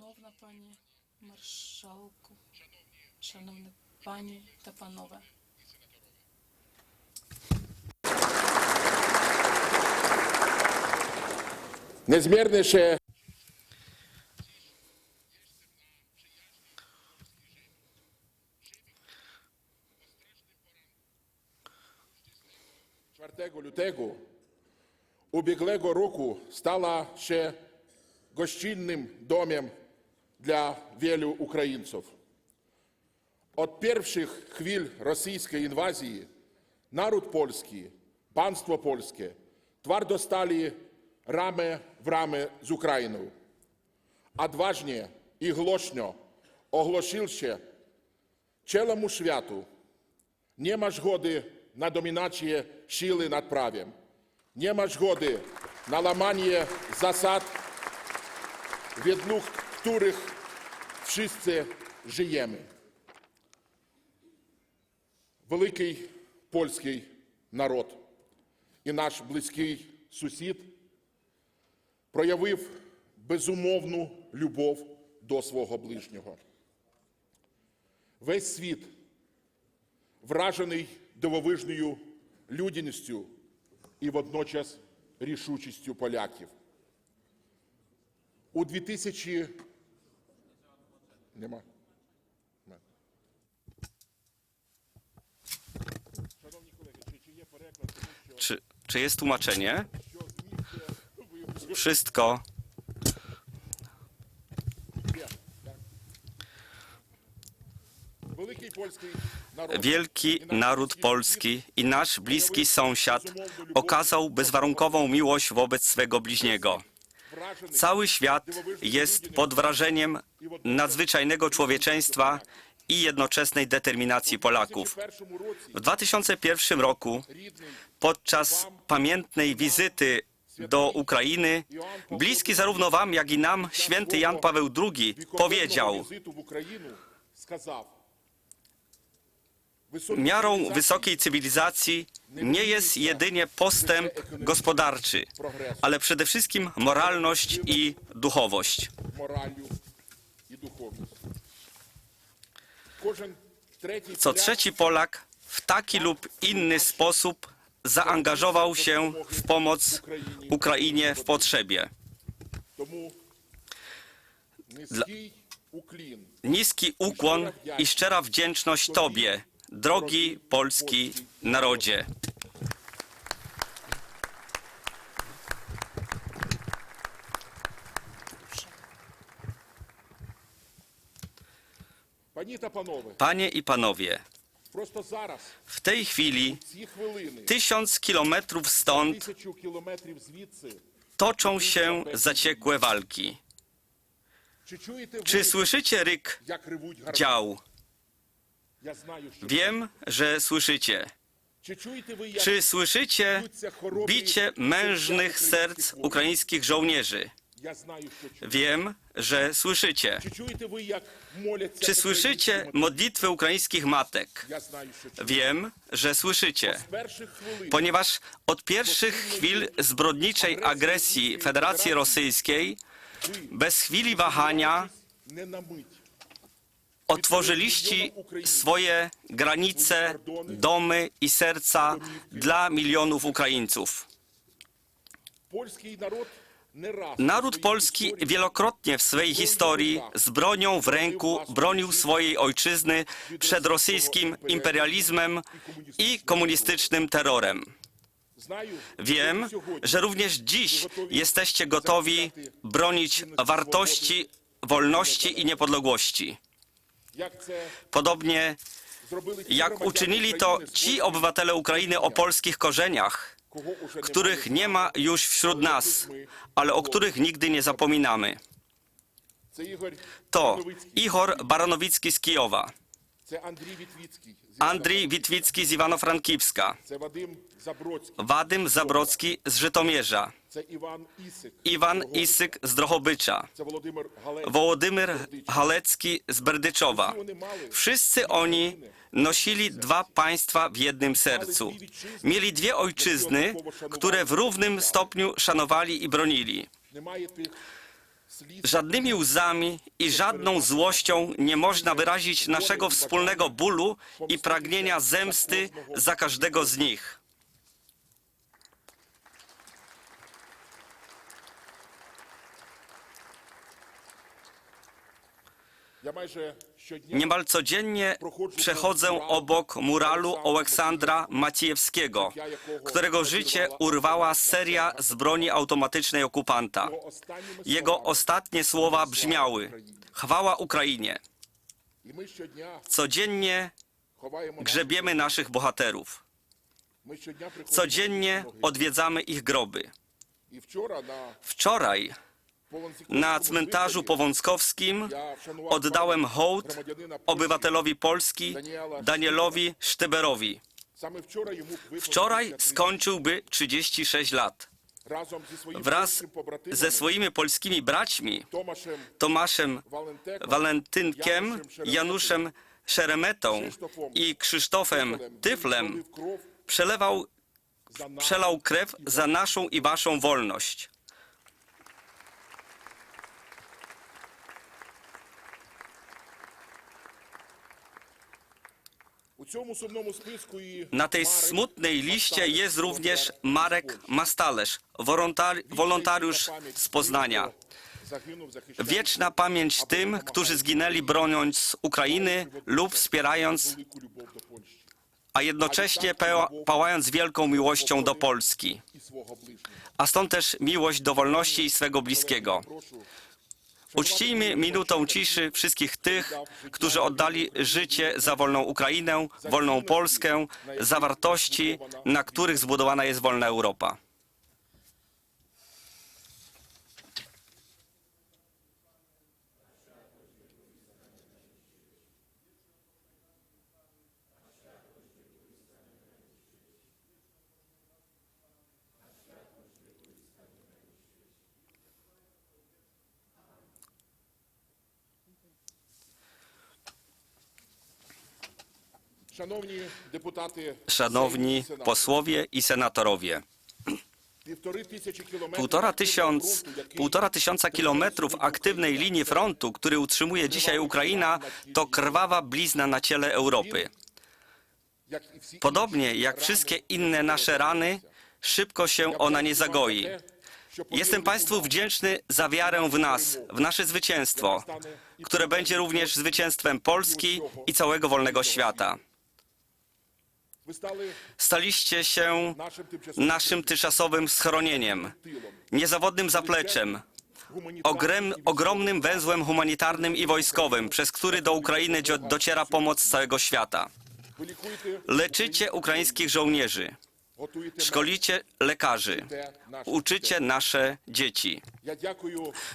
Шановна пані маршалку, шановні пані та панове. Незмірніше. Чвертего лютего убіглого року стала ще гостинним домом domem dla wielu Ukraińców. Od pierwszych chwil rosyjskiej inwazji naród polski, państwo polskie twardo stali ramę w ramę z Ukrainą. Odważnie i głośno ogłosił się całemu światu, nie ma zgody na dominację siły nad prawem. Nie ma zgody których wszyscy żyjemy. Великий польський народ і наш близький сусід проявив безумовну любов до свого ближнього. Весь світ вражений дивовижною людяністю і водночас рішучістю поляків. У 2000... Nie ma. Nie. Czy, czy jest tłumaczenie? Wszystko. Wielki naród polski i nasz bliski sąsiad okazał bezwarunkową miłość wobec swego bliźniego. Cały świat jest pod wrażeniem nadzwyczajnego człowieczeństwa i jednoczesnej determinacji Polaków. W 2001 roku, podczas pamiętnej wizyty do Ukrainy, bliski zarówno Wam, jak i nam, święty Jan Paweł II powiedział, Miarą wysokiej cywilizacji nie jest jedynie postęp gospodarczy, ale przede wszystkim moralność i duchowość. Co trzeci Polak w taki lub inny sposób zaangażował się w pomoc Ukrainie w potrzebie. Dla... Niski ukłon i szczera wdzięczność Tobie, Drogi polski narodzie. Panie i panowie, w tej chwili, tysiąc kilometrów stąd, toczą się zaciekłe walki. Czy słyszycie ryk dział? Wiem, że słyszycie. Czy słyszycie bicie mężnych serc ukraińskich żołnierzy? Wiem, że słyszycie. Czy słyszycie modlitwy ukraińskich matek? Wiem, że słyszycie. Ponieważ od pierwszych chwil zbrodniczej agresji Federacji Rosyjskiej, bez chwili wahania, Otworzyliście swoje granice, domy i serca dla milionów Ukraińców. Naród polski wielokrotnie w swojej historii z bronią w ręku bronił swojej ojczyzny przed rosyjskim imperializmem i komunistycznym terrorem. Wiem, że również dziś jesteście gotowi bronić wartości, wolności i niepodległości. Podobnie jak uczynili to ci obywatele Ukrainy o polskich korzeniach, których nie ma już wśród nas, ale o których nigdy nie zapominamy. To Ihor Baranowicki z Kijowa. Andrii Witwicki z Iwano-Frankiwska, Wadym Zabrocki z Żytomierza, Iwan Isyk z Drohobycza, Wołodymyr Halecki z Berdyczowa. Wszyscy oni nosili dwa państwa w jednym sercu. Mieli dwie ojczyzny, które w równym stopniu szanowali i bronili. Żadnymi łzami i żadną złością nie można wyrazić naszego wspólnego bólu i pragnienia zemsty za każdego z nich. Niemal codziennie przechodzę obok muralu Aleksandra Maciejewskiego, którego życie urwała seria z broni automatycznej okupanta. Jego ostatnie słowa brzmiały: Chwała Ukrainie. Codziennie grzebiemy naszych bohaterów. Codziennie odwiedzamy ich groby. Wczoraj na cmentarzu powązkowskim oddałem hołd obywatelowi Polski Danielowi Sztyberowi. Wczoraj skończyłby 36 lat. Wraz ze swoimi polskimi braćmi, Tomaszem Walentynkiem, Januszem Szeremetą i Krzysztofem Tyflem, przelewał, przelał krew za naszą i waszą wolność. Na tej smutnej liście jest również Marek Mastalerz, wolontariusz z Poznania. Wieczna pamięć tym, którzy zginęli broniąc Ukrainy lub wspierając, a jednocześnie pałając wielką miłością do Polski. A stąd też miłość do wolności i swego bliskiego. Uczcijmy minutą ciszy wszystkich tych, którzy oddali życie za wolną Ukrainę, wolną Polskę, za wartości, na których zbudowana jest wolna Europa. Szanowni posłowie i senatorowie, Półtora, tysiąc, półtora tysiąca kilometrów aktywnej linii frontu, który utrzymuje dzisiaj Ukraina, to krwawa blizna na ciele Europy. Podobnie jak wszystkie inne nasze rany, szybko się ona nie zagoi. Jestem Państwu wdzięczny za wiarę w nas, w nasze zwycięstwo, które będzie również zwycięstwem Polski i całego wolnego świata. Staliście się naszym tymczasowym schronieniem, niezawodnym zapleczem, Ogrem, ogromnym węzłem humanitarnym i wojskowym, przez który do Ukrainy dociera pomoc z całego świata. Leczycie ukraińskich żołnierzy. Szkolicie lekarzy, uczycie nasze dzieci.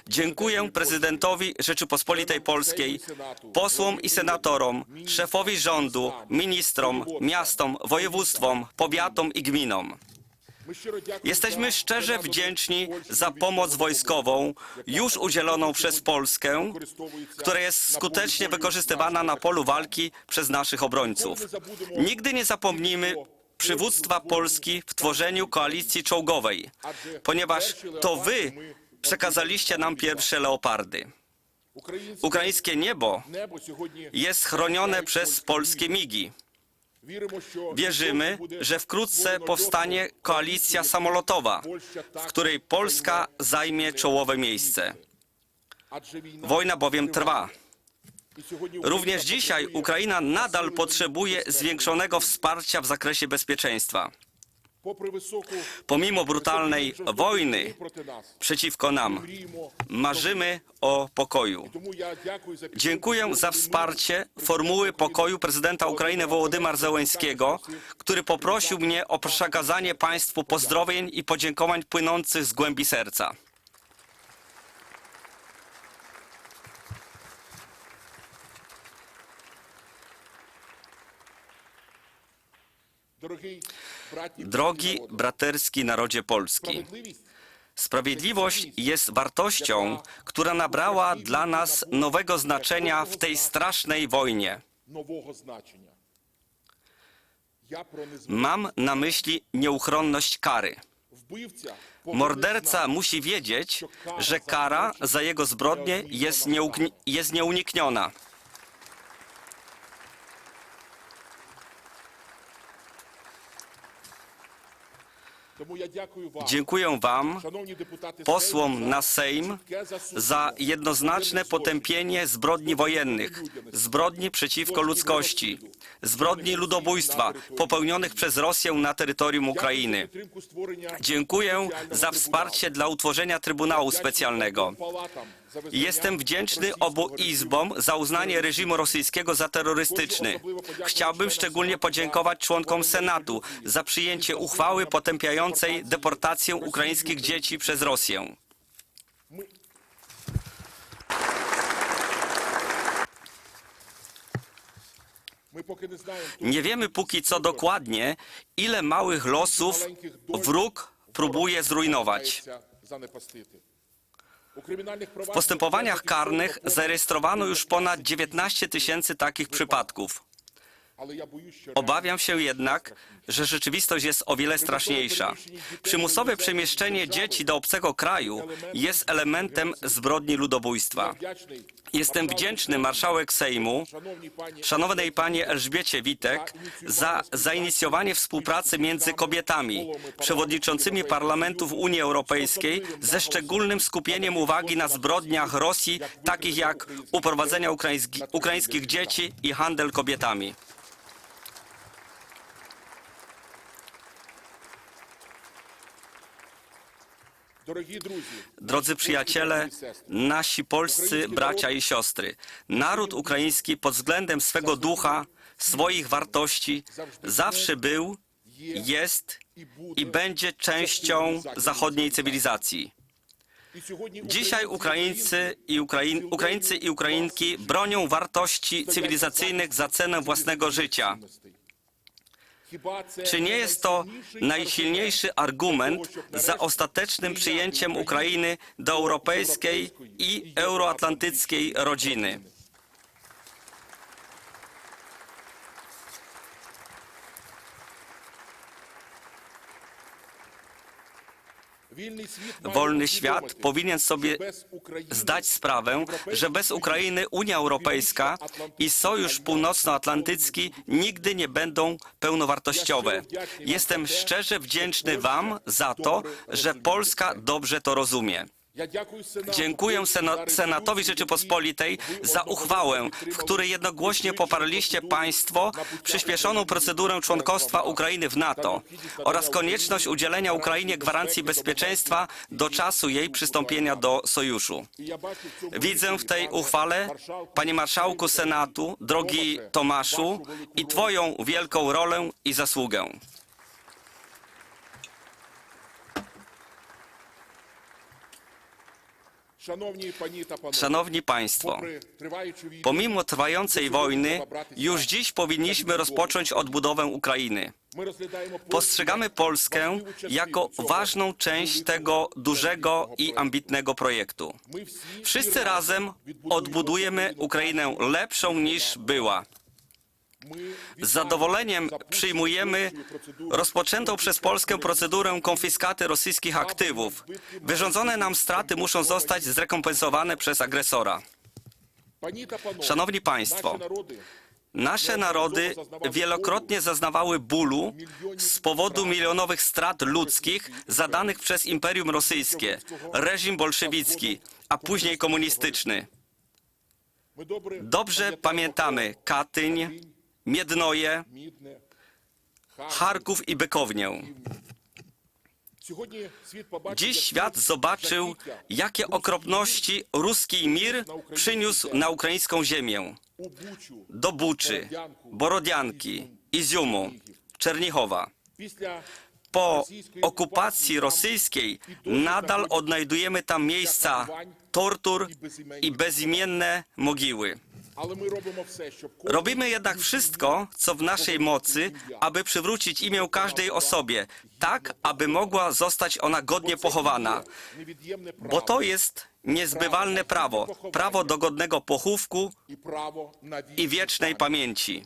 Dziękuję prezydentowi Rzeczypospolitej Polskiej, posłom i senatorom, szefowi rządu, ministrom, miastom, województwom, powiatom i gminom. Jesteśmy szczerze wdzięczni za pomoc wojskową już udzieloną przez Polskę, która jest skutecznie wykorzystywana na polu walki przez naszych obrońców. Nigdy nie zapomnimy przywództwa Polski w tworzeniu koalicji czołgowej, ponieważ to wy przekazaliście nam pierwsze leopardy. Ukraińskie niebo jest chronione przez polskie migi. Wierzymy, że wkrótce powstanie koalicja samolotowa, w której Polska zajmie czołowe miejsce. Wojna bowiem trwa. Również dzisiaj Ukraina nadal potrzebuje zwiększonego wsparcia w zakresie bezpieczeństwa. Pomimo brutalnej wojny przeciwko nam, marzymy o pokoju. Dziękuję za wsparcie formuły pokoju prezydenta Ukrainy Wołodyma Zełęckiego, który poprosił mnie o przekazanie państwu pozdrowień i podziękowań płynących z głębi serca. Drogi braterski narodzie polski, Sprawiedliwość jest wartością, która nabrała dla nas nowego znaczenia w tej strasznej wojnie. Mam na myśli nieuchronność kary. Morderca musi wiedzieć, że kara za jego zbrodnie jest, jest nieunikniona. Dziękuję Wam, posłom na Sejm, za jednoznaczne potępienie zbrodni wojennych, zbrodni przeciwko ludzkości, zbrodni ludobójstwa popełnionych przez Rosję na terytorium Ukrainy. Dziękuję za wsparcie dla utworzenia Trybunału Specjalnego. Jestem wdzięczny obu izbom za uznanie reżimu rosyjskiego za terrorystyczny. Chciałbym szczególnie podziękować członkom Senatu za przyjęcie uchwały potępiającej deportację ukraińskich dzieci przez Rosję. Nie wiemy póki co dokładnie, ile małych losów wróg próbuje zrujnować. W postępowaniach karnych zarejestrowano już ponad 19 tysięcy takich przypadków. Obawiam się jednak, że rzeczywistość jest o wiele straszniejsza. Przymusowe przemieszczenie dzieci do obcego kraju jest elementem zbrodni ludobójstwa. Jestem wdzięczny marszałek Sejmu, szanownej pani Elżbiecie Witek, za zainicjowanie współpracy między kobietami, przewodniczącymi parlamentów Unii Europejskiej, ze szczególnym skupieniem uwagi na zbrodniach Rosji, takich jak uprowadzenia ukraiński, ukraińskich dzieci i handel kobietami. Drodzy przyjaciele, nasi polscy bracia i siostry, naród ukraiński pod względem swego ducha, swoich wartości zawsze był, jest i będzie częścią zachodniej cywilizacji. Dzisiaj Ukraińcy i, Ukraiń, Ukraińcy i Ukrainki bronią wartości cywilizacyjnych za cenę własnego życia. Czy nie jest to najsilniejszy argument za ostatecznym przyjęciem Ukrainy do europejskiej i euroatlantyckiej rodziny? Wolny świat powinien sobie zdać sprawę, że bez Ukrainy Unia Europejska i Sojusz Północnoatlantycki nigdy nie będą pełnowartościowe. Jestem szczerze wdzięczny Wam za to, że Polska dobrze to rozumie. Dziękuję Senatowi Rzeczypospolitej za uchwałę, w której jednogłośnie poparliście państwo przyspieszoną procedurę członkostwa Ukrainy w NATO oraz konieczność udzielenia Ukrainie gwarancji bezpieczeństwa do czasu jej przystąpienia do sojuszu. Widzę w tej uchwale, panie marszałku Senatu, drogi Tomaszu, i twoją wielką rolę i zasługę. Szanowni Państwo, pomimo trwającej wojny, już dziś powinniśmy rozpocząć odbudowę Ukrainy. Postrzegamy Polskę jako ważną część tego dużego i ambitnego projektu. Wszyscy razem odbudujemy Ukrainę lepszą niż była. Z zadowoleniem przyjmujemy rozpoczętą przez Polskę procedurę konfiskaty rosyjskich aktywów. Wyrządzone nam straty muszą zostać zrekompensowane przez agresora. Szanowni Państwo, Nasze narody wielokrotnie zaznawały bólu z powodu milionowych strat ludzkich zadanych przez Imperium Rosyjskie, reżim bolszewicki, a później komunistyczny. Dobrze pamiętamy Katyń, Miednoje, Charków i Bykownię. Dziś świat zobaczył, jakie okropności ruski mir przyniósł na ukraińską ziemię. Do Buczy, Borodianki, Iziumu, Czernichowa. Po okupacji rosyjskiej nadal odnajdujemy tam miejsca tortur i bezimienne mogiły. Robimy jednak wszystko, co w naszej mocy, aby przywrócić imię każdej osobie, tak aby mogła zostać ona godnie pochowana, bo to jest niezbywalne prawo, prawo do godnego pochówku i wiecznej pamięci.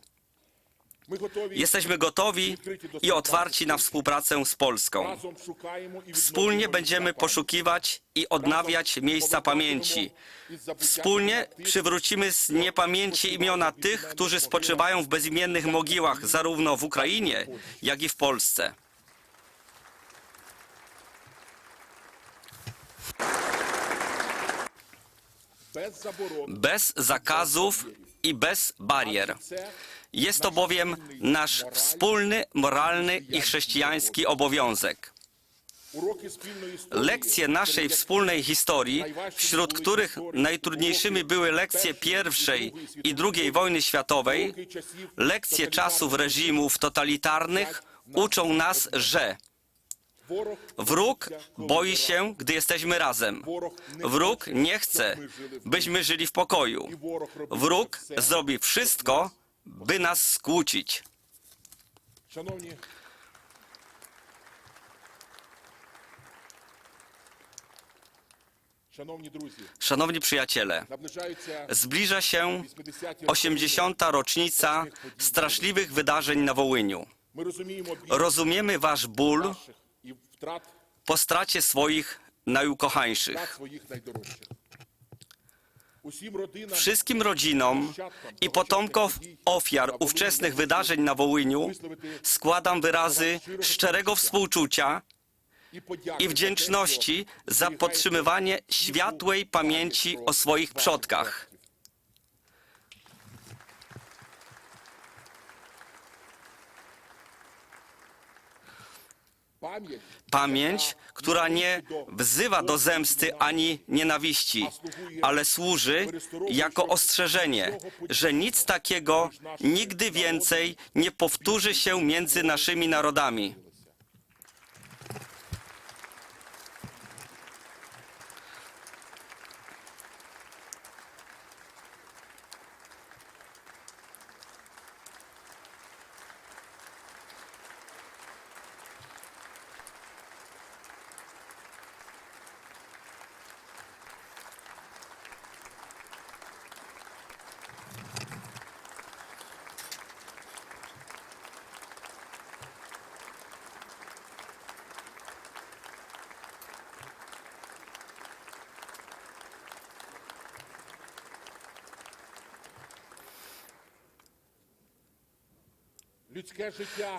Jesteśmy gotowi i otwarci na współpracę z Polską. Wspólnie będziemy poszukiwać i odnawiać miejsca pamięci. Wspólnie przywrócimy z niepamięci imiona tych, którzy spoczywają w bezimiennych mogiłach zarówno w Ukrainie, jak i w Polsce. Bez zakazów i bez barier. Jest to bowiem nasz wspólny, moralny i chrześcijański obowiązek. Lekcje naszej wspólnej historii, wśród których najtrudniejszymi były lekcje pierwszej i drugiej wojny światowej, lekcje czasów reżimów totalitarnych uczą nas, że Wróg boi się, gdy jesteśmy razem. Wróg nie chce, byśmy żyli w pokoju. Wróg zrobi wszystko, by nas skłócić. Szanowni przyjaciele, zbliża się 80. rocznica straszliwych wydarzeń na Wołyniu. Rozumiemy wasz ból po stracie swoich najukochańszych wszystkim rodzinom i potomkom ofiar ówczesnych wydarzeń na Wołyniu składam wyrazy szczerego współczucia i wdzięczności za podtrzymywanie światłej pamięci o swoich przodkach. Pamięć która nie wzywa do zemsty ani nienawiści, ale służy jako ostrzeżenie, że nic takiego nigdy więcej nie powtórzy się między naszymi narodami.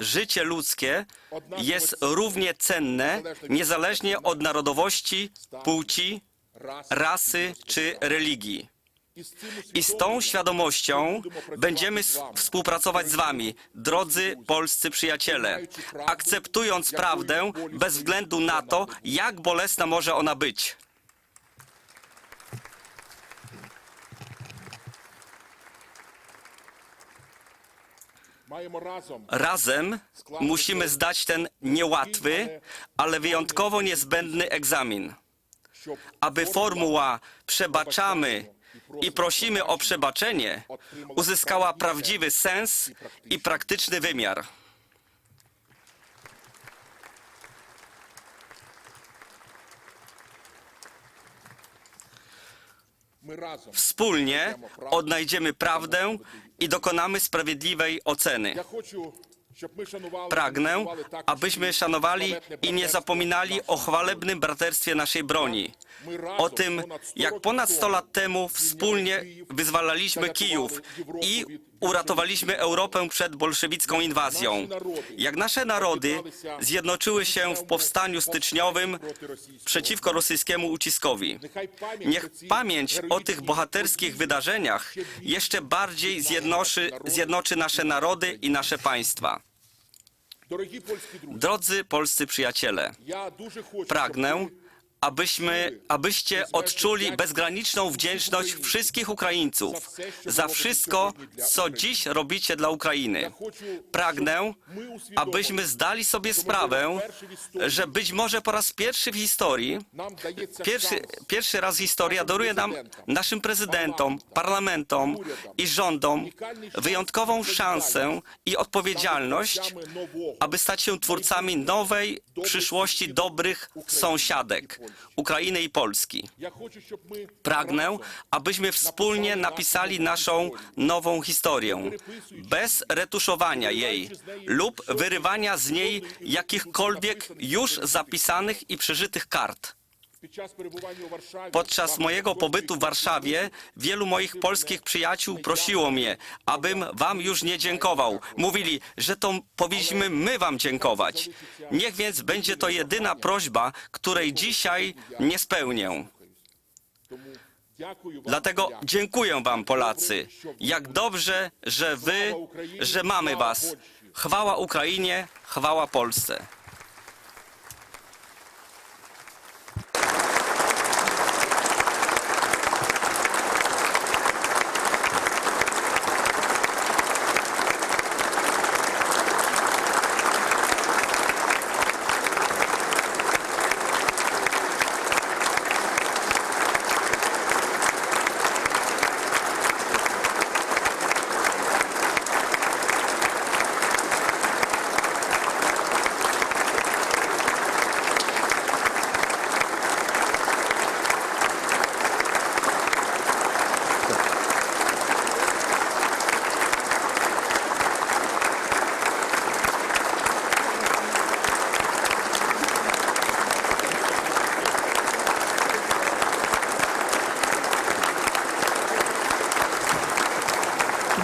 Życie ludzkie jest równie cenne, niezależnie od narodowości, płci, rasy czy religii. I z tą świadomością będziemy współpracować z Wami, drodzy polscy przyjaciele, akceptując prawdę bez względu na to, jak bolesna może ona być. Razem. Musimy zdać ten niełatwy, ale wyjątkowo niezbędny egzamin, aby formuła przebaczamy i prosimy o przebaczenie uzyskała prawdziwy sens i praktyczny wymiar. Wspólnie odnajdziemy prawdę i dokonamy sprawiedliwej oceny. Pragnę, abyśmy szanowali i nie zapominali o chwalebnym braterstwie naszej broni, o tym, jak ponad 100 lat temu wspólnie wyzwalaliśmy Kijów i uratowaliśmy Europę przed bolszewicką inwazją. Jak nasze narody zjednoczyły się w powstaniu styczniowym przeciwko rosyjskiemu uciskowi. Niech pamięć o tych bohaterskich wydarzeniach jeszcze bardziej zjednoczy, zjednoczy nasze narody i nasze państwa. Drodzy polscy przyjaciele, pragnę, abyśmy, abyście odczuli bezgraniczną wdzięczność wszystkich Ukraińców za wszystko, co dziś robicie dla Ukrainy. Pragnę, abyśmy zdali sobie sprawę, że być może po raz pierwszy w historii, pierwszy, pierwszy raz historia daruje nam, naszym prezydentom, parlamentom i rządom wyjątkową szansę i odpowiedzialność, aby stać się twórcami nowej przyszłości dobrych sąsiadek Ukrainy i Polski. Pragnę, abyśmy wspólnie napisali naszą nową historię, bez retuszowania jej lub wyrywania z niej jakichkolwiek już zapisanych i przeżytych kart. Podczas mojego pobytu w Warszawie wielu moich polskich przyjaciół prosiło mnie, abym wam już nie dziękował. Mówili, że to powinniśmy my wam dziękować. Niech więc będzie to jedyna prośba, której dzisiaj nie spełnię. Dlatego dziękuję Wam, Polacy. Jak dobrze, że Wy, że mamy Was. Chwała Ukrainie, chwała Polsce.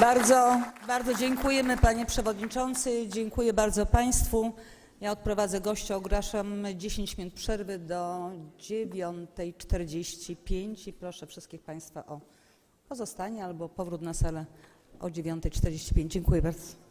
Bardzo, bardzo dziękujemy panie przewodniczący, dziękuję bardzo państwu. Ja odprowadzę gościa, ogłaszam 10 minut przerwy do 9.45 i proszę wszystkich państwa o pozostanie albo powrót na salę o 9.45. Dziękuję bardzo.